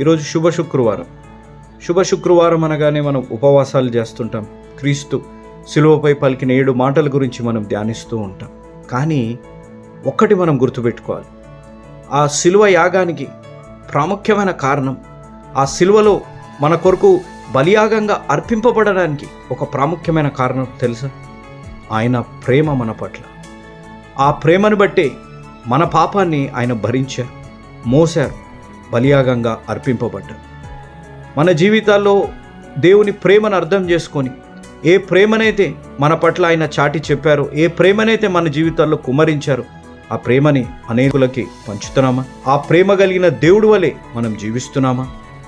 ఈరోజు శుభ శుక్రవారం. శుభ శుక్రవారం అనగానే మనం ఉపవాసాలు చేస్తుంటాం. క్రీస్తు సిలువపై పలికిన ఏడు మాటల గురించి మనం ధ్యానిస్తూ ఉంటాం. కానీ ఒక్కటి మనం గుర్తుపెట్టుకోవాలి. ఆ సిలువ యాగానికి ప్రాముఖ్యమైన కారణం ఆ సిలువలో మన కొరకు బలియాగంగా అర్పింపబడడానికి ఒక ప్రాముఖ్యమైన కారణం తెలుసా? ఆయన ప్రేమ మన పట్ల. ఆ ప్రేమను బట్టే మన పాపాన్ని ఆయన భరించారు మోశారు. బలియాగంగా అర్పింపబడ్డారు. మన జీవితాల్లో దేవుని ప్రేమను అర్థం చేసుకొని ఏ ప్రేమనైతే మన పట్ల ఆయన చాటి చెప్పారో ఏ ప్రేమనైతే మన జీవితాల్లో కుమరించారో ఆ ప్రేమని అనేకులకి పంచుతున్నామా? ఆ ప్రేమ కలిగిన దేవుడు వలె మనం జీవిస్తున్నామా?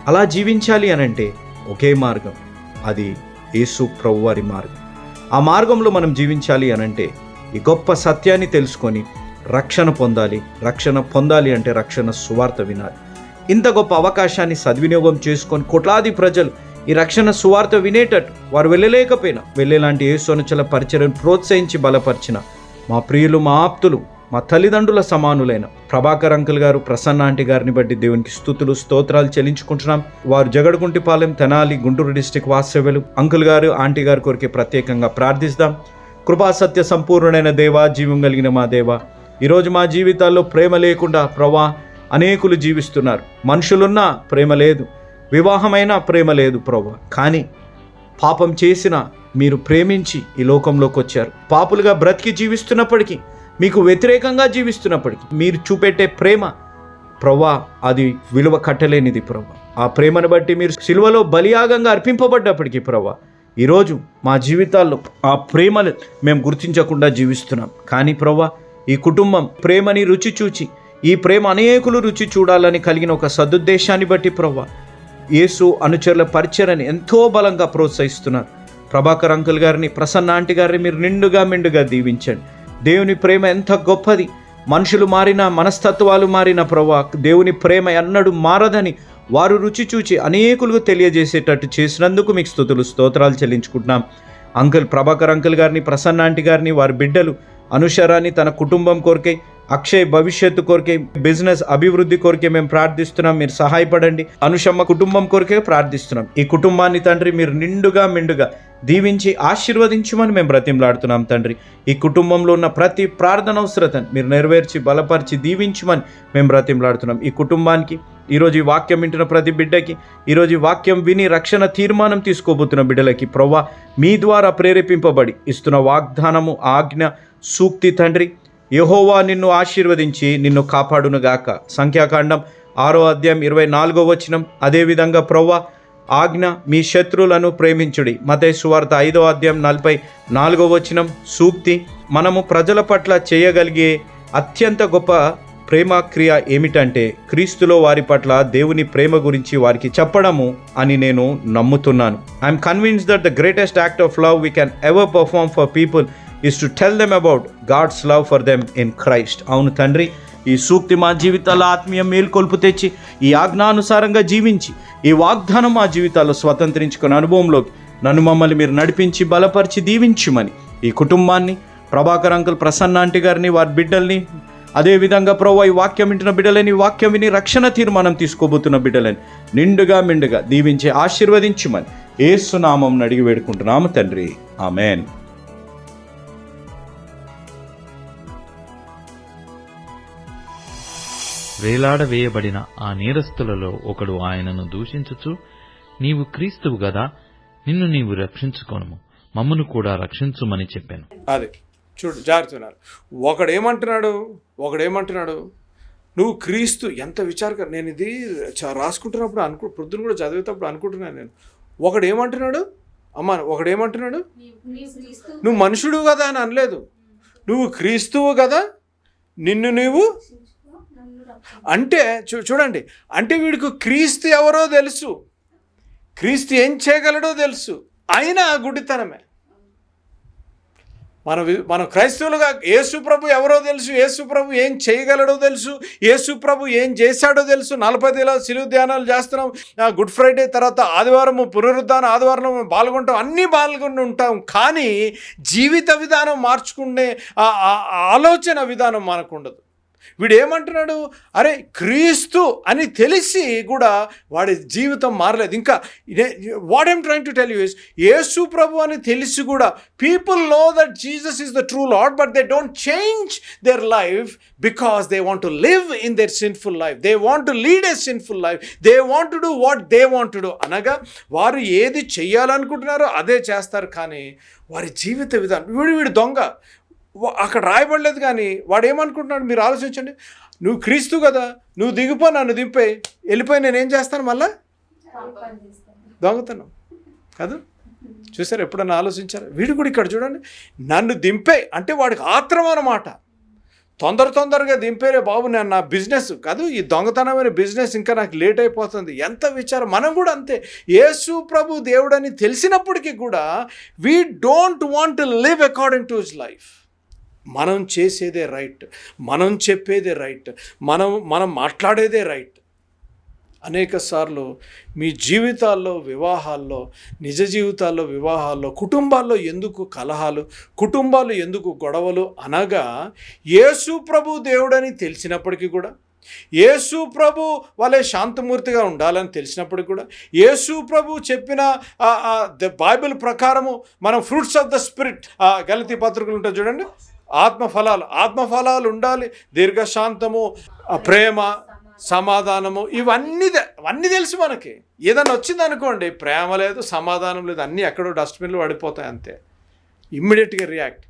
అలా జీవించాలి అనంటే ఒకే మార్గం అది యేసు ప్రభువారి మార్గం. ఆ మార్గంలో మనం జీవించాలి అనంటే ఈ గొప్ప సత్యాన్ని తెలుసుకొని రక్షణ పొందాలి. రక్షణ పొందాలి అంటే రక్షణ సువార్త వినాలి. ఇంత గొప్ప అవకాశాన్ని సద్వినియోగం చేసుకొని కోట్లాది ప్రజలు ఈ రక్షణ సువార్త వినేటట్టు వారు వెళ్ళలేకపోయినా వెళ్ళేలాంటి యేసోనచల పరిచయం ప్రోత్సహించి బలపరిచిన మా ప్రియులు మా ఆప్తులు మా తల్లిదండ్రుల సమానులైన ప్రభాకర్ అంకుల్ గారు ప్రసన్న ఆంటీ గారిని బట్టి దేవునికి స్థుతులు స్తోత్రాలు చెల్లించుకుంటున్నాం. వారు జగడుగుంటిపాలెం తెనాలి గుంటూరు డిస్టిక్ వాస్తవ్యులు అంకుల్ గారు ఆంటీ గారి కొరికే ప్రత్యేకంగా ప్రార్థిస్తాం. కృపా సత్య సంపూర్ణమైన దేవా జీవం కలిగిన మా దేవా. ఈరోజు మా జీవితాల్లో ప్రేమ లేకుండా ప్రవా అనేకులు జీవిస్తున్నారు. మనుషులున్నా ప్రేమ లేదు. వివాహమైన ప్రేమ లేదు ప్రభా. కానీ పాపం చేసిన మీరు ప్రేమించి ఈ లోకంలోకి వచ్చారు. పాపులుగా బ్రతికి జీవిస్తున్నప్పటికీ మీకు వ్యతిరేకంగా జీవిస్తున్నప్పటికీ మీరు చూపెట్టే ప్రేమ ప్రవ్వా అది విలువ కట్టలేనిది ప్రవ్వా ఆ ప్రేమను బట్టి మీరు సిలువలో బలియాగంగా అర్పింపబడ్డప్పటికీ ప్రవ్వా ఈరోజు మా జీవితాల్లో ఆ ప్రేమను మేము గుర్తించకుండా జీవిస్తున్నాం. కానీ ప్రవ్వా ఈ కుటుంబం ప్రేమని రుచి చూచి ఈ ప్రేమ అనేకులు రుచి చూడాలని కలిగిన ఒక సదుద్దేశాన్ని బట్టి ప్రవ్వా యేసు అనుచరుల పరిచయని ఎంతో బలంగా ప్రోత్సహిస్తున్నారు. ప్రభాకర్ అంకుల్ గారిని ప్రసన్న ఆంటీ గారిని మీరు నిండుగా మెండుగా దీవించండి. దేవుని ప్రేమ ఎంత గొప్పది. మనుషులు మారిన మనస్తత్వాలు మారిన ప్రభా దేవుని ప్రేమ ఎన్నడూ మారదని వారు రుచి చూచి అనేకులకు తెలియజేసేటట్టు చేసినందుకు మీకు స్థుతులు స్తోత్రాలు చెల్లించుకుంటున్నాం. అంకుల్ ప్రభాకర్ అంకుల్ గారిని ప్రసన్న ఆంటీ గారిని వారి బిడ్డలు అనుషరాన్ని తన కుటుంబం కొరకై అక్షయ్ భవిష్యత్తు కోరికే బిజినెస్ అభివృద్ధి కోరికే మేము ప్రార్థిస్తున్నాం. మీరు సహాయపడండి. అనుషమ్మ కుటుంబం కోరికే ప్రార్థిస్తున్నాం. ఈ కుటుంబాన్ని తండ్రి మీరు నిండుగా మిండుగా దీవించి ఆశీర్వదించమని మేము బ్రతిమలాడుతున్నాం తండ్రి. ఈ కుటుంబంలో ఉన్న ప్రతి ప్రార్థన అవసరతను మీరు నెరవేర్చి బలపరిచి దీవించమని మేము బ్రతిమలాడుతున్నాం. ఈ కుటుంబానికి ఈరోజు ఈ వాక్యం వింటున్న ప్రతి బిడ్డకి ఈరోజు ఈ వాక్యం విని రక్షణ తీర్మానం తీసుకోబోతున్న బిడ్డలకి ప్రవ్వా మీ ద్వారా ప్రేరేపింపబడి ఇస్తున్న వాగ్దానము ఆజ్ఞ సూక్తి తండ్రి. యహోవా నిన్ను ఆశీర్వదించి నిన్ను కాపాడునుగాక. సంఖ్యాకాండం ఆరో అధ్యాయం ఇరవై నాలుగో వచనం. అదేవిధంగా ప్రవ్వ ఆజ్ఞ మీ శత్రువులను ప్రేమించుడి. మతేశ్వార్త ఐదో అధ్యాయం నలభై నాలుగో వచనం. సూక్తి మనము ప్రజల పట్ల చేయగలిగే అత్యంత గొప్ప ప్రేమ క్రియ ఏమిటంటే క్రీస్తులో వారి పట్ల దేవుని ప్రేమ గురించి వారికి చెప్పడము అని నేను నమ్ముతున్నాను. I'm convince that the greatest act of love we can ever perform for people is to tell them about God's love for them in Christ అవును తండ్రి ఈ సూక్తి మా జీవితాల ఆత్మీయ మేల్కొల్పు తెచ్చి ఈ ఆజ్ఞానుసారంగా జీవించి ఈ వాగ్దానం మా జీవితాల్లో స్వతంత్రించుకున్న అనుభవంలోకి నన్ను మమ్మల్ని మీరు నడిపించి బలపరిచి దీవించుమని ఈ కుటుంబాన్ని ప్రభాకర్ అంకుల్ ప్రసన్న ఆంటీ గారిని వారి బిడ్డల్ని అదేవిధంగా ప్రభు ఈ వాక్యం వింటున్న బిడ్డలని వాక్యం విని రక్షణ తీర్మానం తీసుకోబోతున్న బిడ్డలని నిండుగా మెండుగా దీవించి ఆశీర్వదించుమని ఏసునామం అడిగి వేడుకుంటున్నాము తండ్రి. ఆమెన్. వేలాడవేయబడిన ఆ నేరస్తులలో ఒకడు ఆయనను దూషించుచు నీవు క్రీస్తువు గదా నిన్ను నీవు రక్షించుకొనుము మమ్మను కూడా రక్షించుమని చెప్పాను. అది. చూడు జారుతున్నారు ఒకడేమంటున్నాడు ఒకడేమంటున్నాడు నువ్వు క్రీస్తు ఎంత విచారక నేను ఇది రాసుకుంటున్నప్పుడు అనుకు పొద్దున కూడా చదివేటప్పుడు అనుకుంటున్నాను నేను. ఒకడేమంటున్నాడు అమ్మ ఒకడేమంటున్నాడు నువ్వు మనుషుడు కదా అని అనలేదు. నువ్వు క్రీస్తువు కదా నిన్ను నీవు అంటే చూ చూడండి అంటే వీడికి క్రీస్తు ఎవరో తెలుసు. క్రీస్తు ఏం చేయగలడో తెలుసు. అయినా గుడితనమే మన మన క్రైస్తవులుగా యేసుప్రభు ఎవరో తెలుసు యేసుప్రభు ఏం చేయగలడో తెలుసు యేసుప్రభు ఏం చేశాడో తెలుసు. నలభై దినాలు సిలువు ధ్యానాలు చేస్తున్నాం. గుడ్ ఫ్రైడే తర్వాత ఆదివారం పునరుద్ధాన ఆదివారం పాల్గొంటాం. అన్నీ పాల్గొని ఉంటాం. కానీ జీవిత విధానం మార్చుకునే ఆ ఆలోచన విధానం మనకు ఉండదు వీడు ఏమంటున్నాడు అరే క్రీస్తు అని తెలిసి కూడా వాడి జీవితం మారలేదు. ఇంకా what I'm trying to tell you is Yesu ప్రభు అని తెలిసి కూడా people know that Jesus is the true Lord but they don't change their life because they want to live in their sinful life they want to lead a sinful life they want to do what they want to do అనగా వారు ఏది చేయాలనుకుంటున్నారో అదే చేస్తారు కానీ వారి జీవిత విధానం వీడు వీడు దొంగ. అక్కడ రాయబడలేదు కానీ వాడు ఏమనుకుంటున్నాడు మీరు ఆలోచించండి. నువ్వు క్రీస్తు కదా నువ్వు దిగిపో నన్ను దింపే. వెళ్ళిపోయి నేను ఏం చేస్తాను మళ్ళా? దొంగతనం. కాదు? చూసారు ఎప్పుడన్నా ఆలోచించారు? వీడు కూడా ఇక్కడ చూడండి. నన్ను దింపే. అంటే వాడికి ఆత్రం అనమాట తొందర తొందరగా దింపేరే బాబు నేను నా బిజినెస్. కాదు ఈ దొంగతనమైన బిజినెస్ ఇంకా నాకు లేట్ అయిపోతుంది. ఎంత విచారం. మనం కూడా అంతే. యేసు ప్రభు దేవుడని తెలిసినప్పటికీ కూడా we don't want live according to his life మనం చేసేదే రైట్ మనం చెప్పేదే రైట్ మనం మనం మాట్లాడేదే రైట్. అనేక సార్లు మీ జీవితాల్లో వివాహాల్లో నిజ జీవితాల్లో వివాహాల్లో కుటుంబాల్లో ఎందుకు కలహాలు కుటుంబాలు ఎందుకు గొడవలు అనగా యేసు ప్రభు దేవుడని తెలిసినప్పటికీ కూడా యేసు ప్రభు వాళ్ళే శాంతమూర్తిగా ఉండాలని తెలిసినప్పటికీ కూడా యేసు ప్రభు చెప్పిన ద బైబిల్ ప్రకారము మనం ఫ్రూట్స్ ఆఫ్ ద స్పిరిట్ గలతీ పత్రికలు ఉంటాయి చూడండి. ఆత్మఫలాలు ఆత్మఫలాలు ఉండాలి. దీర్ఘశాంతము ప్రేమ సమాధానము ఇవన్నీ అన్నీ అవన్నీ తెలుసు మనకి. ఏదైనా వచ్చింది అనుకోండి ప్రేమ లేదు సమాధానం లేదు అన్నీ ఎక్కడో డస్ట్బిన్లు పడిపోతాయి అంతే. ఇమ్మీడియట్గా రియాక్ట్.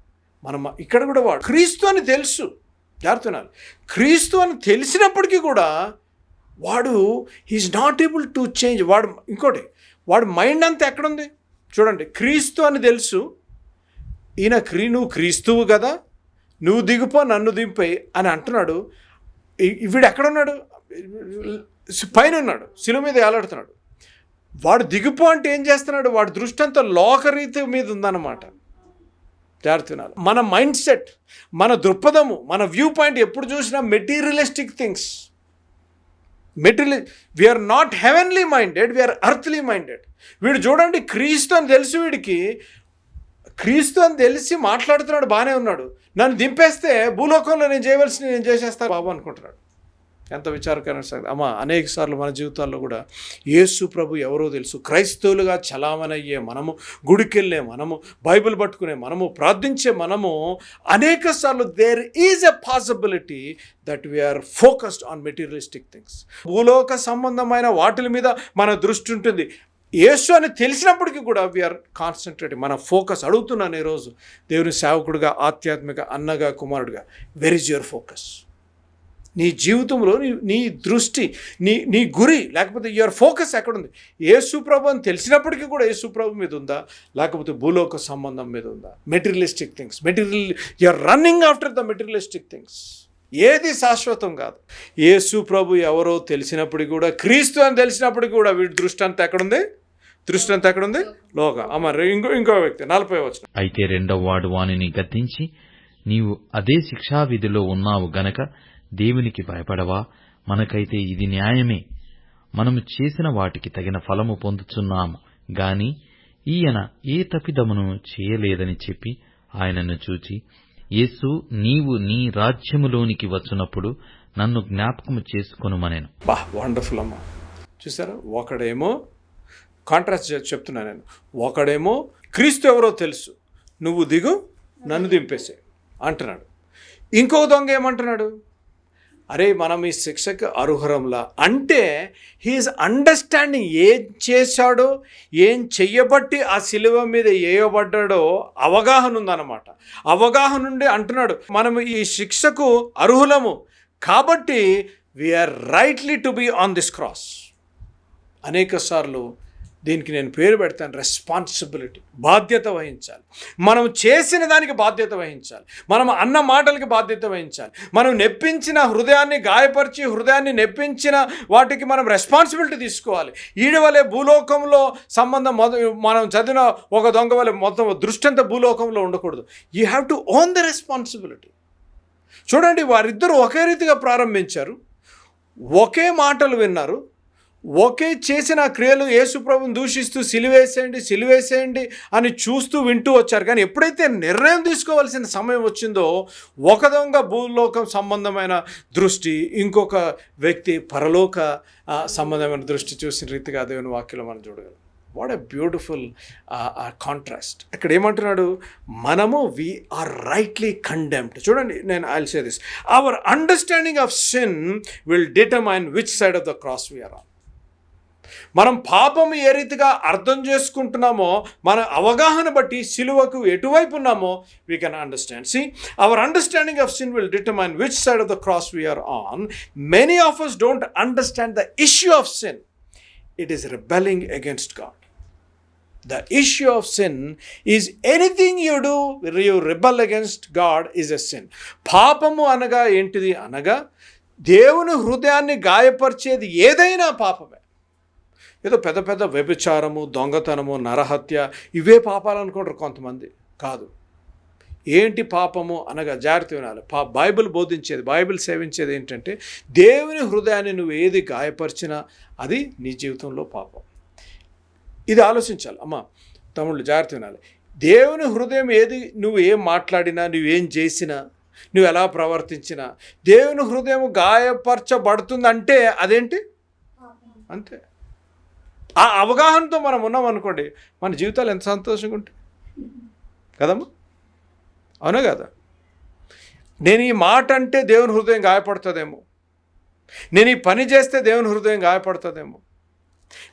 మనం ఇక్కడ కూడా వాడు క్రీస్తు అని తెలుసు. జాగ్రత్త క్రీస్తు అని తెలిసినప్పటికీ కూడా వాడు is not able to change వాడు ఇంకోటి వాడు మైండ్ అంతా ఎక్కడుంది? చూడండి క్రీస్తు అని తెలుసు. ఈయన క్రీ నువ్వు క్రీస్తువు కదా నువ్వు దిగిపో నన్ను దింపే అని అంటున్నాడు. వీడు ఎక్కడున్నాడు? పైన ఉన్నాడు శిలువ మీద ఏలాడుతున్నాడు. వాడు దిగిపో అంటే ఏం చేస్తున్నాడు? వాడి దృష్టి అంతా లోకరీతి మీద ఉందన్నమాట. జాగ్రత్త మన మైండ్ సెట్ మన దృక్పథము మన వ్యూ పాయింట్ ఎప్పుడు చూసినా materialistic things. Material we are not heavenly minded we are earthly minded. వీడు చూడండి క్రీస్తు అని తెలుసు వీడికి క్రీస్తు అని తెలిసి మాట్లాడుతున్నాడు బాగానే ఉన్నాడు. నన్ను దింపేస్తే భూలోకంలో నేను చేయవలసింది నేను చేసేస్తాను బాబు అనుకుంటున్నాడు. ఎంత విచారకరమైన సంగతి. అమ్మ అనేక సార్లు మన జీవితాల్లో కూడా యేసు ప్రభు ఎవరో తెలుసు. క్రైస్తవులుగా చలామణయ్యే మనము గుడికెళ్ళే మనము బైబిల్ పట్టుకునే మనము ప్రార్థించే మనము అనేక సార్లు there is a possibility that we are focused on materialistic things భూలోక సంబంధమైన వాటిల మీద మన దృష్టి ఉంటుంది. యేసు అని తెలిసినప్పటికీ కూడా వీఆర్ కాన్సన్ట్రేటింగ్ మన ఫోకస్ అడుగుతున్నాను ఈరోజు దేవుని సేవకుడిగా ఆధ్యాత్మిక అన్నగా కుమారుడిగా. వెర్ ఇస్ యువర్ ఫోకస్ నీ జీవితంలో నీ నీ దృష్టి నీ నీ గురి లేకపోతే యువర్ ఫోకస్ ఎక్కడుంది? యేసు ప్రభు అని తెలిసినప్పటికీ కూడా యేసు ప్రభు మీద ఉందా? లేకపోతే భూలోక సంబంధం మీద ఉందా? Materialistic things material your running after the materialistic things ఏది శాశ్వతం కాదు. యేసు ప్రభు ఎవరో తెలిసినప్పటికీ కూడా క్రీస్తు అని తెలిసినప్పటికీ కూడా వీడి దృష్టి అంతా ఎక్కడుంది? దృష్టి అంతా ఎక్కడుంది? లోక. అమ్మ ఇంకో ఇంకో వ్యక్తి నలభై వచ్చిన. అయితే రెండవ వాడు వానిని గద్దించి నీవు అదే శిక్షావిధిలో ఉన్నావు గనక దేవునికి భయపడవా? మనకైతే ఇది న్యాయమే. మనము చేసిన వాటికి తగిన ఫలము పొందుచున్నాము గాని ఈయన ఏ తప్పిదమును చేయలేదని చెప్పి ఆయనను చూచి యేసు నీవు నీ రాజ్యములోనికి వచ్చునప్పుడు నన్ను జ్ఞాపకము చేసుకొనుమనెను. బా వండర్ఫుల్ అమ్మ. చూసారా? ఒకడేమో కాంట్రాస్ట్ చెప్తున్నా నేను. ఒకడేమో క్రీస్తు ఎవరో తెలుసు నువ్వు దిగు నన్ను దింపేసే అంటున్నాడు. ఇంకో దొంగ ఏమంటున్నాడు? అరే మనం ఈ శిక్షకు అర్హురంలా. అంటే హీఈస్ అండర్స్టాండింగ్ ఏం చేశాడో ఏం చెయ్యబట్టి ఆ శిలువ మీద వేయబడ్డాడో అవగాహన ఉందన్నమాట. అవగాహన ఉండి అంటున్నాడు మనం ఈ శిక్షకు అర్హులము కాబట్టి we are rightly to be on this cross అనేక సార్లు దీనికి నేను పేరు పెడతాను రెస్పాన్సిబిలిటీ బాధ్యత వహించాలి. మనం చేసిన దానికి బాధ్యత వహించాలి. మనం అన్న మాటలకి బాధ్యత వహించాలి. మనం నెప్పించిన హృదయాన్ని గాయపరిచి హృదయాన్ని నెప్పించిన వాటికి మనం రెస్పాన్సిబిలిటీ తీసుకోవాలి. ఈడవలే భూలోకంలో సంబంధం మొద మనం చదివిన ఒక దొంగ వలె మొత్తం దృష్టి అంతా భూలోకంలో ఉండకూడదు. You have to own the responsibility చూడండి వారిద్దరూ ఒకే రీతిగా ప్రారంభించారు. ఒకే మాటలు విన్నారు. ఒకే చేసిన క్రియలు యేసుప్రభుని దూషిస్తూ సిలివేసేయండి సిలివేసేయండి అని చూస్తూ వింటూ వచ్చారు. కానీ ఎప్పుడైతే నిర్ణయం తీసుకోవాల్సిన సమయం వచ్చిందో ఒక దొంగ భూలోకం సంబంధమైన దృష్టి ఇంకొక వ్యక్తి పరలోక సంబంధమైన దృష్టి చూసిన రీతిగా దేవుని వాక్యలో మనం చూడగలం. What a beautiful contrast. ఇక్కడ ఏమంటున్నాడు? మనము వి ఆర్ రైట్లీ కండెమ్డ్ చూడండి నేను I'll say this our understanding of sin will determine which side of the cross we are on మనం పాపం ఏ రీతిగా అర్థం చేసుకుంటున్నామో మన అవగాహన బట్టి సిలువకు ఎటువైపు ఉన్నామో we can understand see our understanding of sin will determine which side of the cross we are on many of us don't understand the issue of sin it is rebelling against God the issue of sin is anything you do you rebel against God is a sin పాపము అనగా ఏంటిది అనగా దేవుని హృదయాన్ని గాయపరిచేది ఏదైనా పాపమే. ఏదో పెద్ద పెద్ద వ్యభిచారము దొంగతనము నరహత్య ఇవే పాపాలు అనుకుంటారు కొంతమంది. కాదు. ఏంటి పాపము అనగా జాగ్రత్త వినాలి. పా బైబిల్ బోధించేది బైబిల్ సేవించేది ఏంటంటే దేవుని హృదయాన్ని నువ్వు ఏది గాయపరిచినా అది నీ జీవితంలో పాపం. ఇది ఆలోచించాలి. అమ్మ తమ్ముళ్ళు జాగ్రత్త వినాలి. దేవుని హృదయం ఏది నువ్వు ఏం మాట్లాడినా నువ్వేం చేసినా నువ్వు ఎలా ప్రవర్తించినా దేవుని హృదయం గాయపరచబడుతుందంటే అదేంటి? అంతే. ఆ అవగాహనతో మనం ఉన్నాం అనుకోండి మన జీవితాలు ఎంత సంతోషంగా ఉంటాయి. కదమ్మా? అవునా కదా? నేను ఈ మాట అంటే దేవుని హృదయం గాయపడుతుందేమో. నేను ఈ పని చేస్తే దేవుని హృదయం గాయపడుతుందేమో.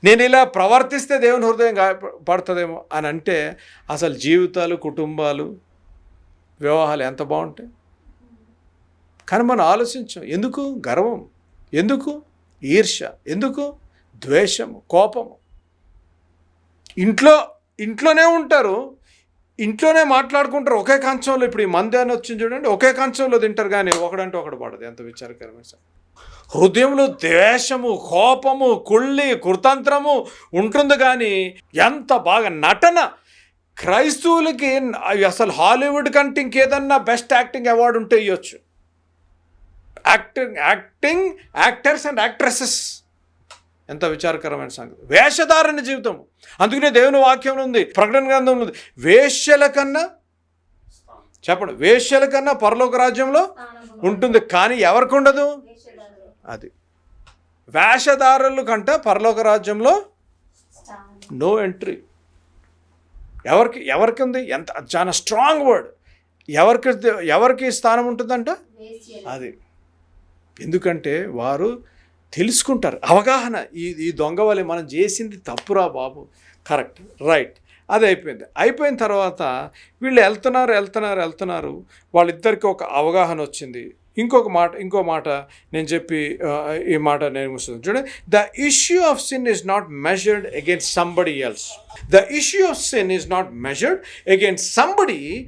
నేను ఇలా ప్రవర్తిస్తే దేవుని హృదయం గాయపడుతుందేమో అని అంటే అసలు జీవితాలు కుటుంబాలు వివాహాలు ఎంత బాగుంటాయి? కానీ మనం ఆలోచించాం ఎందుకు? గర్వం. ఎందుకు? ఈర్ష్య. ఎందుకు? ద్వేషము కోపము. ఇంట్లో ఇంట్లోనే ఉంటారు. ఇంట్లోనే మాట్లాడుకుంటారు. ఒకే కంచంలో ఇప్పుడు ఈ మంది అని వచ్చింది చూడండి ఒకే కంచంలో తింటారు కానీ ఒకడంటే ఒకడు పడదు. ఎంత విచారకరమైన సార్. హృదయంలో ద్వేషము కోపము కుళ్ళి కుతంత్రము ఉంటుంది కానీ ఎంత బాగా నటన. క్రైస్తవులకి అసలు హాలీవుడ్ కంటే ఇంకేదన్నా బెస్ట్ యాక్టింగ్ అవార్డు ఉంటే ఇవ్వచ్చు acting acting actors and actresses. ఎంత విచారకరమైన సంగతి. వేషధారణ జీవితం. అందుకనే దేవుని వాక్యం ఉంది ప్రకటన గ్రంథం ఉంది వేశ్యల కన్నా చెప్పండి వేశ్యల కన్నా పరలోక రాజ్యంలో ఉంటుంది కానీ ఎవరికి ఉండదు? అది. వేషధారుల కంటే పరలోక రాజ్యంలో నో ఎంట్రీ. ఎవరికి ఎవరికి ఉంది? ఎంత చాలా స్ట్రాంగ్ వర్డ్. ఎవరికి ఎవరికి స్థానం ఉంటుందంట? అది. ఎందుకంటే వారు తెలుసుకుంటారు. అవగాహన ఈ ఈ దొంగ మనం చేసింది తప్పురా బాబు. Correct right. అది అయిపోయింది. అయిపోయిన తర్వాత వీళ్ళు వెళ్తున్నారు వెళ్తున్నారు వెళ్తున్నారు. వాళ్ళిద్దరికి ఒక అవగాహన వచ్చింది. ఇంకొక మాట ఇంకో మాట నేను చెప్పి ఈ మాట నేను చూడండి. The issue of sin is not measured against somebody else. The issue of sin is not measured against somebody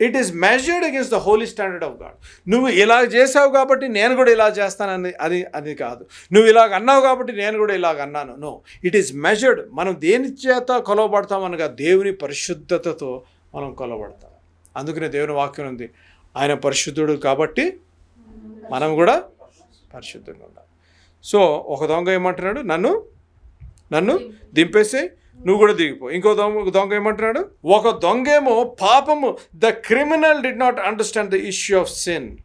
it is measured against the holy standard of God నువ్వు ఇలా చేసావు కాబట్టి నేను కూడా ఇలా చేస్తానని అది అది కాదు. నువ్వు ఇలాగ అన్నావు కాబట్టి నేను కూడా ఇలాగ అన్నాను. నో ఇట్ ఈస్ మెజర్డ్ మనం దేని చేత కొలవబడతామనగా దేవుని పరిశుద్ధతతో మనం కొలవబడతాం. అందుకనే దేవుని వాక్యం ఉంది. ఆయన పరిశుద్ధుడు కాబట్టి మనం కూడా పరిశుద్ధంగా ఉండాలి. సో ఒక దొంగ ఏమంటున్నాడు? నన్ను నన్ను దింపేసి నువ్వు కూడా దిగిపో. ఇంకో దొంగ దొంగ ఏమంటున్నాడు? ఒక దొంగేమో పాపము the criminal did not understand the issue of sin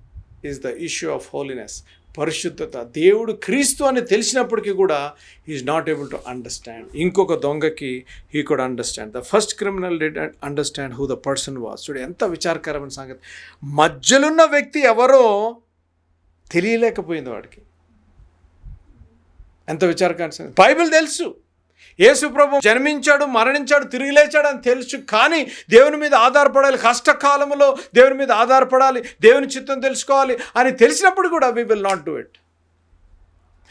is the issue of holiness పరిశుద్ధత. దేవుడు క్రీస్తు అని తెలిసినప్పటికీ కూడా is not able to understand ఇంకొక దొంగకి he could understand the first criminal did understand who the person was చూడు ఎంత విచారకరమైన సంగతి. మధ్యలోన్న వ్యక్తి ఎవరో తెలియలేకపోయింది వాడికి. ఎంత విచారకరమైన సంగతి. బైబిల్ తెలుసు. యేసు ప్రభు జన్మించాడు మరణించాడు తిరిగి లేచాడు అని తెలుసు కానీ దేవుని మీద ఆధారపడాలి. కష్టకాలంలో దేవుని మీద ఆధారపడాలి. దేవుని చిత్తం తెలుసుకోవాలి అని తెలిసినప్పుడు కూడా we will not do it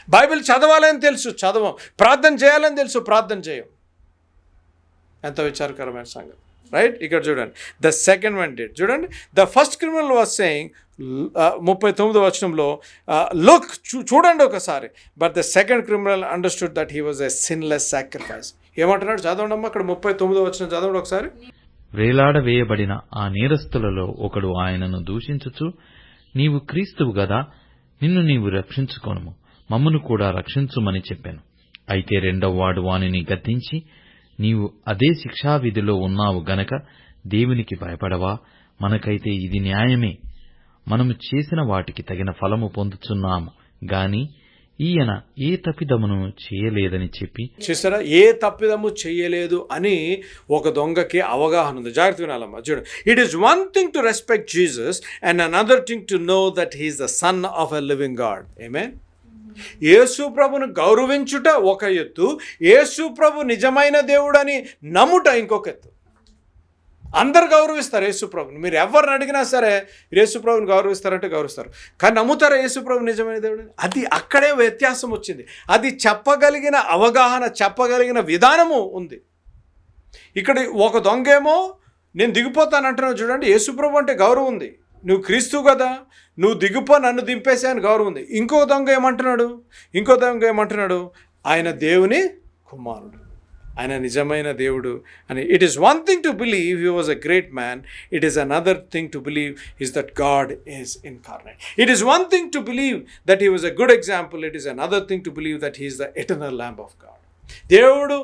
Bible చదవాలని తెలుసు చదవం. ప్రార్థన చేయాలని తెలుసు ప్రార్థన చేయం. ఎంత విచారకరమైన సంగతి. రైట్ ఇక్కడ చూడండి. ద సెకండ్ వన్ డేట్ చూడండి. The first criminal was saying ముప్పై తొమ్మిదో వచనంలో uh, లుక్ చూడండి ఒకసారి. But the second criminal understood that he was a sinless sacrifice ఏమంటున్నాడు? చదవండి అమ్మా అక్కడ ముప్పై తొమ్మిదో వచనం చదవండి ఒకసారి. వ్రేలాడవేయబడిన ఆ నేరస్తులలో ఒకడు ఆయనను దూషించచ్చు నీవు క్రీస్తువు గదా నిన్ను నీవు రక్షించుకోను మమ్మను కూడా రక్షించుమని చెప్పాను. అయితే రెండవ వాడు వానిని గద్దించి నీవు అదే శిక్షావిధిలో ఉన్నావు గనక దేవునికి భయపడవా? మనకైతే ఇది న్యాయమే. మనము చేసిన వాటికి తగిన ఫలము పొందుచున్నాము. గాని ఈయన ఏ తప్పిదమును చేయలేదని చెప్పి చూసారా? ఏ తప్పిదము చేయలేదు అని ఒక దొంగకి అవగాహన ఉంది. జాగ్రత్త వినాలమ్మా. చూడు. It is one thing to respect Jesus and another thing to know that he's the son of a living God ఏమే యేసు ప్రభును గౌరవించుట ఒక ఎత్తు యేసు ప్రభు నిజమైన దేవుడని నమ్ముట ఇంకొక ఎత్తు. అందరు గౌరవిస్తారు యేసుప్రభుని మీరు ఎవరిని అడిగినా సరే యేసుప్రభుని గౌరవిస్తారంటే గౌరవిస్తారు. కానీ నమ్ముతారా యేసుప్రభు నిజమైన దేవుడు అది అక్కడే వ్యత్యాసం వచ్చింది. అది చెప్పగలిగిన అవగాహన చెప్పగలిగిన విధానము ఉంది. ఇక్కడ ఒక దొంగేమో నేను దిగిపోతానంటున్నావు చూడండి. యేసుప్రభు అంటే గౌరవం ఉంది. నువ్వు క్రీస్తు కదా నువ్వు దిగుపో నన్ను దింపేసే అని గౌరవం ఉంది. ఇంకో దొంగ ఏమంటున్నాడు? ఇంకో దొంగ ఏమంటున్నాడు? ఆయన దేవుని కుమారుడు. ఆయన నిజమైన దేవుడు. అని it is one thing to believe he was a great man it is another thing to believe is that God is incarnate it is one thing to believe that he was a good example it is another thing to believe that he's the eternal lamb of God దేవుడు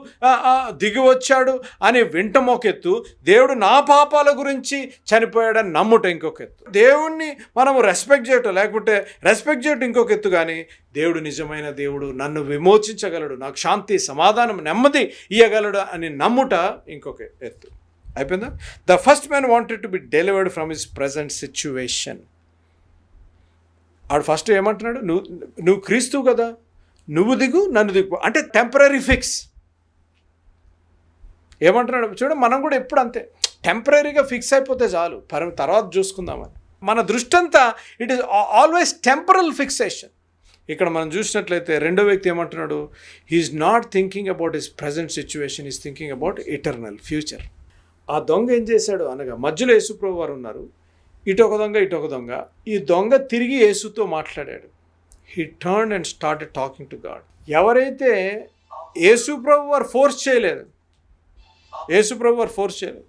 దిగి వచ్చాడు అని వింటం ఒక ఎత్తు దేవుడు నా పాపాల గురించి చనిపోయాడని నమ్ముట ఇంకొక ఎత్తు దేవుణ్ణి మనము రెస్పెక్ట్ చేయటం లేకపోతే రెస్పెక్ట్ చేయటం ఇంకొక ఎత్తు కానీ దేవుడు నిజమైన దేవుడు నన్ను విమోచించగలడు నాకు శాంతి సమాధానం నెమ్మది ఇయ్యగలడు అని నమ్ముట ఇంకొక ఎత్తు అయిపోయిందా? The first man wanted to be delivered from his present situation ఆడు ఫస్ట్ ఏమంటున్నాడు? నువ్వు నువ్వు క్రీస్తువు కదా? నువ్వు దిగు నన్ను దిగు. అంటే టెంపరీ ఫిక్స్ ఏమంటున్నాడు? చూడ మనం కూడా ఎప్పుడు అంతే. టెంపరీగా ఫిక్స్ అయిపోతే చాలు. పర తర్వాత చూసుకుందామని. మన దృష్టి అంతా it is always temporal fixation ఇక్కడ మనం చూసినట్లయితే రెండో వ్యక్తి ఏమంటున్నాడు? He is not thinking about his present situation is thinking about eternal future ఆ దొంగ ఏం చేశాడు? అనగా మధ్యలో యేసుప్రభు వారు ఉన్నారు. ఇటు ఒక దొంగ ఇటొక దొంగ. ఈ దొంగ తిరిగి యేసుతో మాట్లాడాడు. He turn and start talking to God ఎవరైతే యేసు ప్రభు వారు ఫోర్స్ చేయలేదు యేసు ప్రభు వారు ఫోర్స్ చేయలేదు.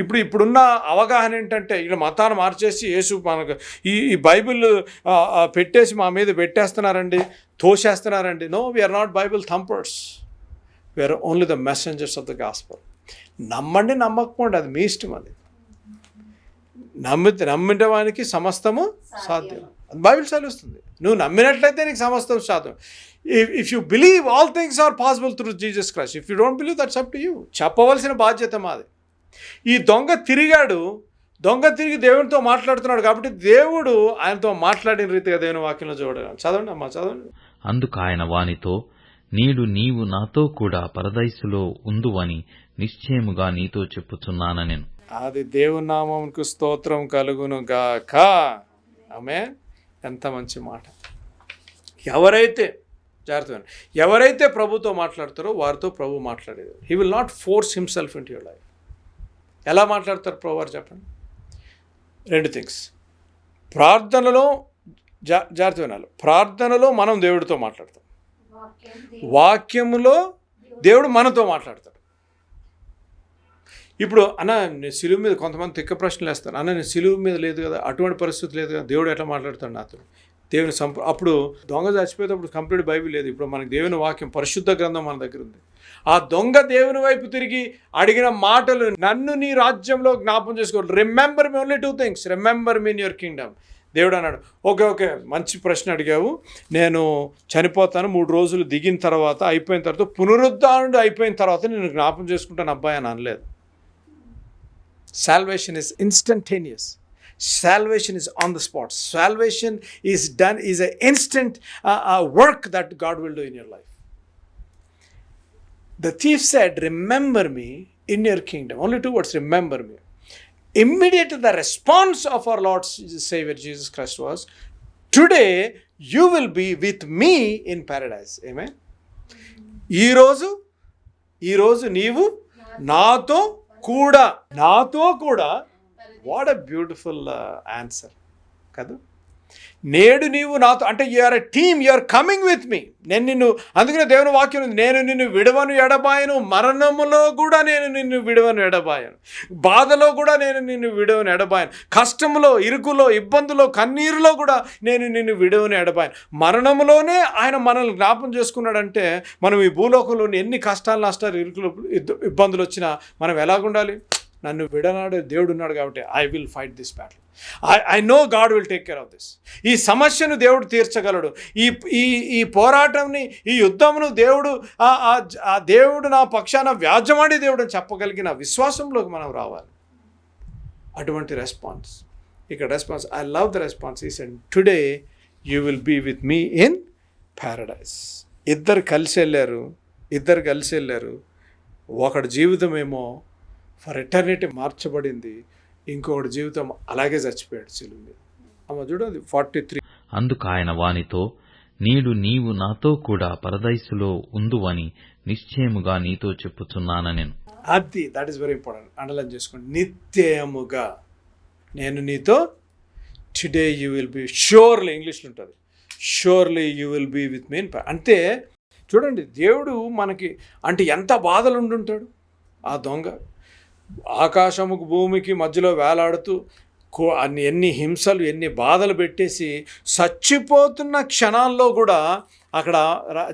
ఇప్పుడు ఇప్పుడున్న అవగాహన ఏంటంటే ఇలా మతాన్ని మార్చేసి యేసు మనకు ఈ ఈ బైబిల్ పెట్టేసి మా మీద పెట్టేస్తున్నారండి తోసేస్తున్నారండి. No we are not Bible thumpers we are only the messengers of the gospel నమ్మండి నమ్మకపోండి అది మీ ఇష్టం అది. నమ్మితే నమ్మిన వానికి సమస్తము సాధ్యం. బైబిల్ చదివిస్తుంది నువ్వు నమ్మినట్లయితే నీకు సమస్తం సాధ్యం if you believe all things are possible through Jesus Christ if you don't believe that's up to you చెప్పవలసిన బాధ్యత మాది. ఈ దొంగ తిరిగాడు దొంగ తిరిగి దేవునితో మాట్లాడుతున్నాడు కాబట్టి దేవుడు ఆయనతో మాట్లాడిన రీతిగా దేవుని వాక్యంలో చూడగలం చదవండి అమ్మా చదవండి. అందుకు ఆయన వానితో నేడు నీవు నాతో కూడా పరదైసులో ఉందువని నిశ్చయముగా నీతో చెప్పుచున్నానెను అది దేవుని నామమునకు స్తోత్రం కలుగును గాక. ఆమె ఎంత మంచి మాట. ఎవరైతే జాగ్రత్త. ఎవరైతే ప్రభుతో మాట్లాడతారో వారితో ప్రభు మాట్లాడేది. He will not force himself in your life ఎలా మాట్లాడతారు ప్రభు వారు చెప్పండి? రెండు థింగ్స్ ప్రార్థనలో జా జాగ్రత్త వినాలి. ప్రార్థనలో మనం దేవుడితో మాట్లాడతాం. వాక్యములో దేవుడు మనతో మాట్లాడతాడు. ఇప్పుడు అన్న నేను సిలువు మీద కొంతమంది తిక్క ప్రశ్నలు వేస్తాను అన్న నేను సిలువు మీద లేదు కదా అటువంటి పరిస్థితి లేదు కదా దేవుడు ఎట్లా మాట్లాడతాడు నాతో? దేవుని సంప అప్పుడు దొంగ చచ్చిపోయేటప్పుడు కంప్లీట్ బైబిల్ లేదు. ఇప్పుడు మనకి దేవుని వాక్యం పరిశుద్ధ గ్రంథం మన దగ్గర ఉంది. ఆ దొంగ దేవుని వైపు తిరిగి అడిగిన మాటలు నన్ను నీ రాజ్యంలో జ్ఞాపం చేసుకోవాలి remember me only two things remember me in your kingdom దేవుడు అన్నాడు ఓకే ఓకే మంచి ప్రశ్న అడిగావు. నేను చనిపోతాను మూడు రోజులు దిగిన తర్వాత అయిపోయిన తర్వాత పునరుద్ధానుడు అయిపోయిన తర్వాత నేను జ్ఞాపం చేసుకుంటాను. అబ్బాయి అని అనలేదు. salvation is instantaneous salvation is on the spot salvation is done is an instant uh, uh, work that god will do in your life the thief said remember me in your kingdom only two words remember me immediately the response of our lord savior jesus christ was today you will be with me in paradise amen ఈరోజు ఈరోజు నీవు నాతో కూడా నాతో కూడా what a beautiful answer కదా? నేడు నీవు నాతో అంటే you are a team you are coming with me నేను నిన్ను అందుకనే దేవుని వాక్యం ఉంది నేను నిన్ను విడవను ఎడబాయను మరణములో కూడా నేను నిన్ను విడవను ఎడబాయను. బాధలో కూడా నేను నిన్ను విడవను ఎడబాయను. కష్టములో ఇరుకులో ఇబ్బందులో కన్నీరులో కూడా నేను నిన్ను విడవను ఎడబాయను. మరణములోనే ఆయన మనల్ని జ్ఞాపం చేసుకున్నాడంటే మనం ఈ భూలోకంలోని ఎన్ని కష్టాలు నష్టాలు ఇరుకులు ఇబ్బందులు వచ్చినా మనం ఎలాగుండాలి? నన్ను విడనాడు దేవుడు ఉన్నాడు కాబట్టి I will fight this battle I I know God will take care of this ఈ సమస్యను దేవుడు తీర్చగలడు. ఈ ఈ ఈ పోరాటంని ఈ యుద్ధమును దేవుడు ఆ- దేవుడు నా పక్షాన వ్యాజమాడి దేవుడు అని చెప్పగలిగిన విశ్వాసంలోకి మనం రావాలి. అటువంటి రెస్పాన్స్. ఇక్కడ response I love the response is and today you will be with me in paradise ఇద్దరు కలిసి వెళ్ళారు. ఇద్దరు కలిసి వెళ్ళారు. ఒకడి జీవితం ఏమో ఫర్ ఎటర్నిటీ మార్చబడింది. ఇంకొకటి జీవితం అలాగే చచ్చిపోయాడు సిలువ మీద అమ్మ చూడండి ఫార్టీ త్రీ అందుకు ఆయన వానితో నేడు నీవు నాతో కూడా పరదైసులో ఉందువని నిశ్చయముగా నీతో చెప్పుచున్నానెను అది that is very important underline చేసుకోండి. నిత్యముగా నేను నీతో today you will be surely ఇంగ్లీష్లో ఉంటుంది. Surely you will be with me in అంటే చూడండి దేవుడు మనకి అంటే ఎంత బాధలు ఉండుంటాడు ఆ దొంగ. ఆకాశముకు భూమికి మధ్యలో వేలాడుతూ కో- అన్ని ఎన్ని హింసలు ఎన్ని బాధలు పెట్టేసి చచ్చిపోతున్న క్షణాల్లో కూడా అక్కడ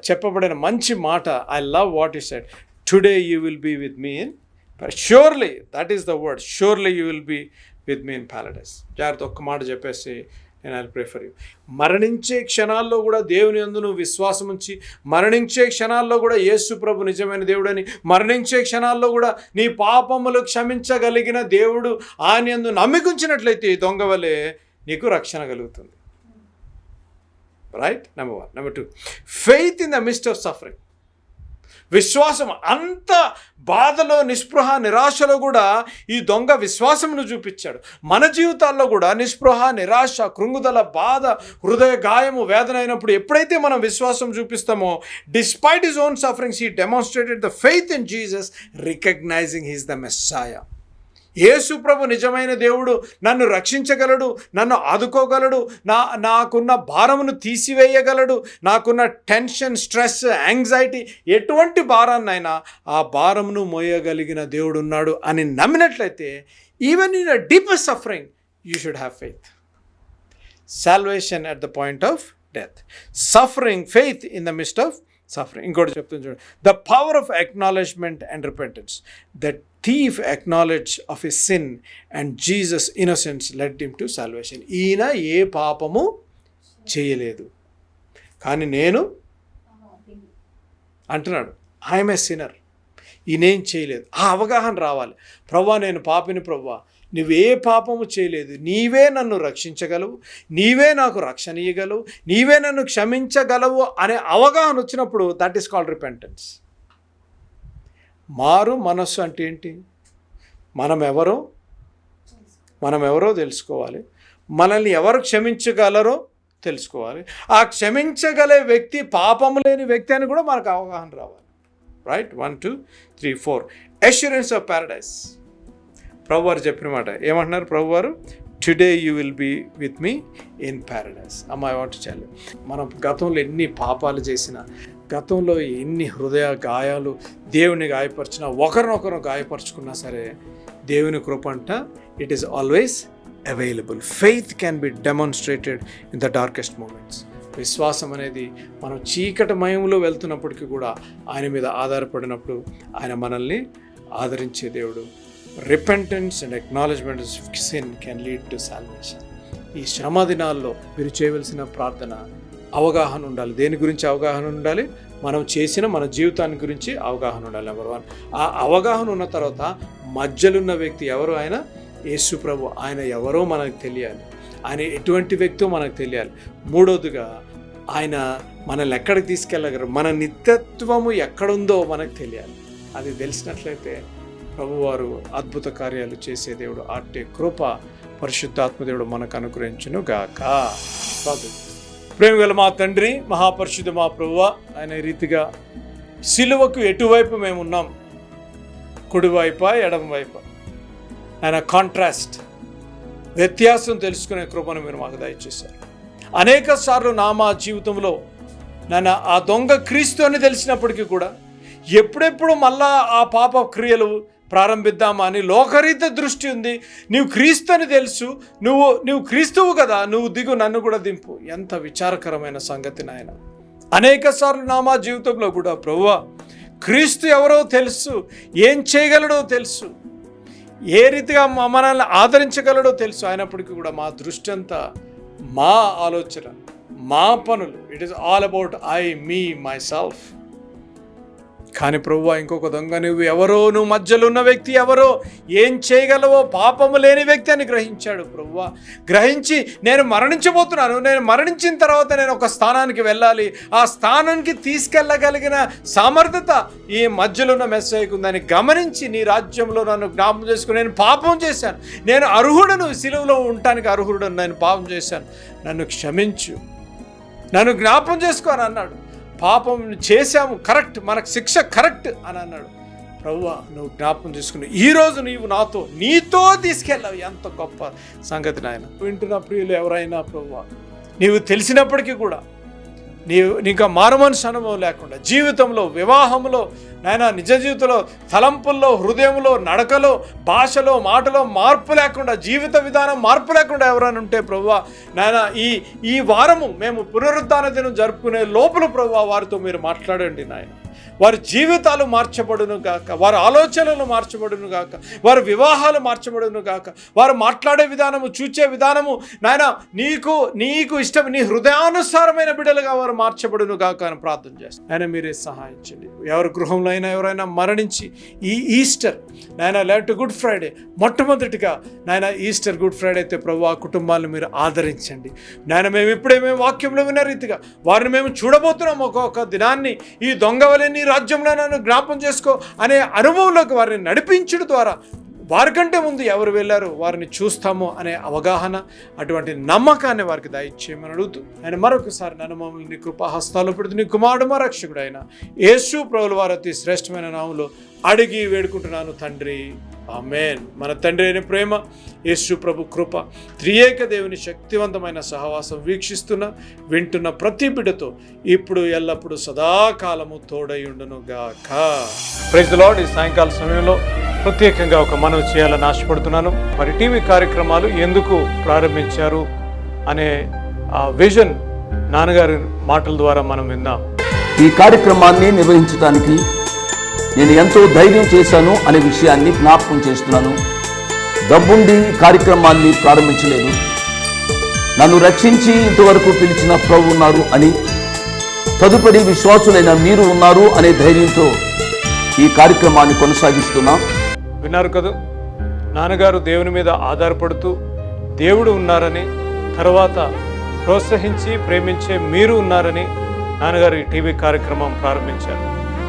చెప్పబడిన మంచి మాట I love what is said today you will be with me in surely that is the word surely you will be with me in జాగ్రత్త ఒక్క మాట చెప్పేసి అండ్ ఐ ప్రిఫర్ యూ మరణించే క్షణాల్లో కూడా దేవుని యందు నువ్వు విశ్వాసం ఉంచి మరణించే క్షణాల్లో కూడా యేసు ప్రభు నిజమైన దేవుడని మరణించే క్షణాల్లో కూడా నీ పాపములు క్షమించగలిగిన దేవుడు ఆయన అందు నమ్మికుంచినట్లయితే ఈ దొంగ వలె నీకు రక్షణ కలుగుతుంది. Right number one number two faith in the midst of suffering విశ్వాసం అంత బాధలో నిస్పృహ నిరాశలో కూడా ఈ దొంగ విశ్వాసమును చూపించాడు. మన జీవితాల్లో కూడా నిస్పృహ నిరాశ కృంగుదల బాధ హృదయ గాయము వేదన అయినప్పుడు ఎప్పుడైతే మనం విశ్వాసం చూపిస్తామో despite his own sufferings he demonstrated the faith in Jesus recognizing he's the Messiah Yesu ప్రభు నిజమైన దేవుడు నన్ను రక్షించగలడు నన్ను ఆదుకోగలడు నా నాకున్న భారమును తీసివేయగలడు నాకున్న టెన్షన్ స్ట్రెస్ యాంగ్జైటీ ఎటువంటి భారాన్నైనా ఆ భారమును మోయగలిగిన దేవుడు ఉన్నాడు అని నమ్మినట్లయితే even in a deepest suffering you should have faith salvation at the point of death suffering faith in the midst of suffering ఇంకోటి చెప్తుంది చూడండి the power of acknowledgement and repentance the thief acknowledge of a sin and Jesus innocence led him to salvation ఈయన ఏ పాపము చేయలేదు. కానీ నేను అంటున్నాడు ఐఎమ్ ఏ సిన్నర్ ఈయనేం చేయలేదు. ఆ అవగాహన రావాలి. ప్రవ్వా నేను పాపిని ప్రవ్వా. నువ్వే పాపము చేయలేదు. నీవే నన్ను రక్షించగలవు. నీవే నాకు రక్షణ నీవే నన్ను క్షమించగలవు అనే అవగాహన వచ్చినప్పుడు దట్ ఈస్ కాల్డ్ రిపెంటెన్స్ మారు మనస్సు అంటే ఏంటి? మనం ఎవరో మనం ఎవరో తెలుసుకోవాలి. మనల్ని ఎవరు క్షమించగలరో తెలుసుకోవాలి. ఆ క్షమించగలే వ్యక్తి పాపము లేని వ్యక్తి అని కూడా మనకు అవగాహన రావాలి. Right one two three four assurance of paradise ప్రభు వారు చెప్పిన మాట. ఏమంటున్నారు ప్రభు వారు today you will be with me in paradise అమ్మ ఐ వాంట్ చాలు మనం గతంలో ఎన్ని పాపాలు చేసినా గతంలో ఎన్ని హృదయ గాయాలు దేవుని గాయపరిచినా ఒకరినొకరు గాయపరుచుకున్నా సరే దేవుని కృప అంట it is always available faith can be demonstrated in the darkest moments విశ్వాసం అనేది మనం చీకటి మయంలో వెళ్తున్నప్పటికీ కూడా ఆయన మీద ఆధారపడినప్పుడు ఆయన మనల్ని ఆదరించే దేవుడు. Repentance and acknowledgement sin can lead to salvation ఈ శ్రమ దినాల్లో మీరు చేయవలసిన ప్రార్థన అవగాహన ఉండాలి. దేని గురించి అవగాహన ఉండాలి? మనం చేసిన మన జీవితాన్ని గురించి అవగాహన ఉండాలి నెంబర్ వన్ ఆ అవగాహన ఉన్న తర్వాత మధ్యలున్న వ్యక్తి ఎవరు ఆయన? యేసు ప్రభు. ఆయన ఎవరో మనకు తెలియాలి. ఆయన ఎటువంటి వ్యక్తో మనకు తెలియాలి. మూడోదిగా ఆయన మనల్ని ఎక్కడికి తీసుకెళ్ళగలరు? మన నిత్యత్వము ఎక్కడుందో మనకు తెలియాలి. అది తెలిసినట్లయితే ప్రభువారు అద్భుత కార్యాలు చేసే దేవుడు అట్టే కృప పరిశుద్ధాత్మదేవుడు మనకు అనుగ్రహించును గాక ప్రేమ గల మా తండ్రి మహాపరిశుద్ధ మా ప్రభువ ఆయన ఈ రీతిగా సిలువకు ఎటువైపు మేము ఉన్నాం? కుడివైపా ఎడమ వైపా ఆయన కాంట్రాస్ట్ వ్యత్యాసం తెలుసుకునే కృపను మీరు మాకు దయచేశారు. అనేక సార్లు నా మా జీవితంలో నన్ను ఆ దొంగ క్రీస్తు అని తెలిసినప్పటికీ కూడా ఎప్పుడెప్పుడు మళ్ళా ఆ పాప క్రియలు ప్రారంభిద్దామా అని లోకరీత దృష్టి ఉంది. నీవు క్రీస్తు అని తెలుసు. నువ్వు నువ్వు క్రీస్తువు కదా. నువ్వు దిగు నన్ను కూడా దింపు. ఎంత విచారకరమైన సంగతి నాయన. అనేక సార్లు నామా జీవితంలో కూడా ప్రభువా క్రీస్తు ఎవరో తెలుసు ఏం చేయగలడో తెలుసు ఏ రీతిగా మ- మనల్ని ఆదరించగలడో తెలుసు. అయినప్పటికీ కూడా మా దృష్టి అంతా మా ఆలోచన మా పనులు it is all about I me myself కానీ ప్రభు ఇంకొక దొంగ నువ్వు ఎవరో? నువ్వు మధ్యలో ఉన్న వ్యక్తి ఎవరో? ఏం చేయగలవో? పాపము లేని వ్యక్తి అని గ్రహించాడు ప్రభువా గ్రహించి నేను మరణించబోతున్నాను. నేను మరణించిన తర్వాత నేను ఒక స్థానానికి వెళ్ళాలి. ఆ స్థానానికి తీసుకెళ్ళగలిగిన సామర్థ్యత ఈ మధ్యలో ఉన్న మెస్సయ్యకు ఉందని గమనించి నీ రాజ్యంలో నన్ను జ్ఞాపం చేసుకుని నేను పాపం చేశాను. నేను అర్హుడను. సిలువలో ఉండటానికి అర్హుడను. నేను పాపం చేశాను. నన్ను క్షమించు. నన్ను జ్ఞాపం చేసుకోని అన్నాడు. పాపం చేశాము కరెక్ట్ మనకు శిక్ష కరెక్ట్ అని అన్నాడు. ప్రభువ నువ్వు జ్ఞాపం చేసుకుని ఈరోజు నీవు నాతో నీతో తీసుకెళ్ళావు ఎంత గొప్ప సంగతి నాయన. వింటున్న ప్రియులు ఎవరైనా ప్రభువ నీవు తెలిసినప్పటికీ కూడా నీ ఇంకా మారుమనిషి అనుభవం లేకుండా జీవితంలో వివాహంలో నాయన నిజ జీవితంలో తలంపుల్లో హృదయంలో నడకలో భాషలో మాటలో మార్పు లేకుండా జీవిత విధానం మార్పు లేకుండా ఎవరైనా ఉంటే ప్రభు నాయన ఈ ఈ వారము మేము పునరుద్ధాన దినం జరుపుకునే లోపల ప్రభు వారితో మీరు మాట్లాడండి నాయన. వారి జీవితాలు మార్చబడును గాక వారి ఆలోచనలు మార్చబడును గాక వారి వివాహాలు మార్చబడును గాక వారు మాట్లాడే విధానము చూచే విధానము నాయన నీకు నీకు ఇష్టం నీ హృదయానుసారమైన బిడ్డలుగా వారు మార్చబడును గాక అని ప్రార్థన చేస్తాను. ఆయన మీరే సహాయించండి ఎవరి గృహంలో అయినా ఎవరైనా మరణించి ఈ ఈస్టర్ నాయన లేదంటే గుడ్ ఫ్రైడే మొట్టమొదటిగా నాయన ఈస్టర్ గుడ్ ఫ్రైడే అయితే ప్రభు ఆ కుటుంబాలను మీరు ఆదరించండి. నాయన మేము ఇప్పుడే మేము వాక్యంలో విన్న రీతిగా వారిని మేము చూడబోతున్నాం ఒక్కొక్క దినాన్ని ఈ దొంగవలని రాజ్యంలో నన్ను జ్ఞాపం చేసుకో అనే అనుభవంలోకి వారిని నడిపించడం ద్వారా వారికంటే ముందు ఎవరు వెళ్ళారు వారిని చూస్తాము అనే అవగాహన అటువంటి నమ్మకాన్ని వారికి దయచేయమని అడుగుతూ ఆయన మరొకసారి నన్ను మమ్మల్ని కృపాహస్తాలు పెడుతూ నీ కుమారుడు మా రక్షకుడు ఆయన యేసు ప్రభుల వారి శ్రేష్టమైన నామంలో అడిగి వేడుకుంటున్నాను తండ్రి. ఆమెన్. మన తండ్రి అయిన ప్రేమ యేసు ప్రభు కృప త్రియేక దేవుని శక్తివంతమైన సహవాసం వీక్షిస్తున్న వింటున్న ప్రతి బిడ్డతో ఇప్పుడు ఎల్లప్పుడూ సదాకాలము తోడై ఉండును గాక. ప్రైజ్ లార్డ్ ఈ సాయంకాల సమయంలో ప్రత్యేకంగా ఒక మనవి చేయాలని ఆశపడుతున్నాను. మరి టీవీ కార్యక్రమాలు ఎందుకు ప్రారంభించారు అనే ఆ విజన్ నాన్నగారి మాటల ద్వారా మనం విందాం. ఈ కార్యక్రమాన్ని నిర్వహించడానికి నేను ఎంతో ధైర్యం చేశాను అనే విషయాన్ని జ్ఞాపకం చేస్తున్నాను. డబ్బుండి కార్యక్రమాన్ని ప్రారంభించలేదు. నన్ను రక్షించి ఇంతవరకు పిలిచిన ప్రభు ఉన్నారు అని తదుపరి విశ్వాసులైన మీరు ఉన్నారు అనే ధైర్యంతో ఈ కార్యక్రమాన్ని కొనసాగిస్తున్నాం. విన్నారు కదా నాన్నగారు దేవుని మీద ఆధారపడుతూ దేవుడు ఉన్నారని తర్వాత ప్రోత్సహించి ప్రేమించే మీరు ఉన్నారని నాన్నగారు ఈ టీవీ కార్యక్రమం ప్రారంభించారు.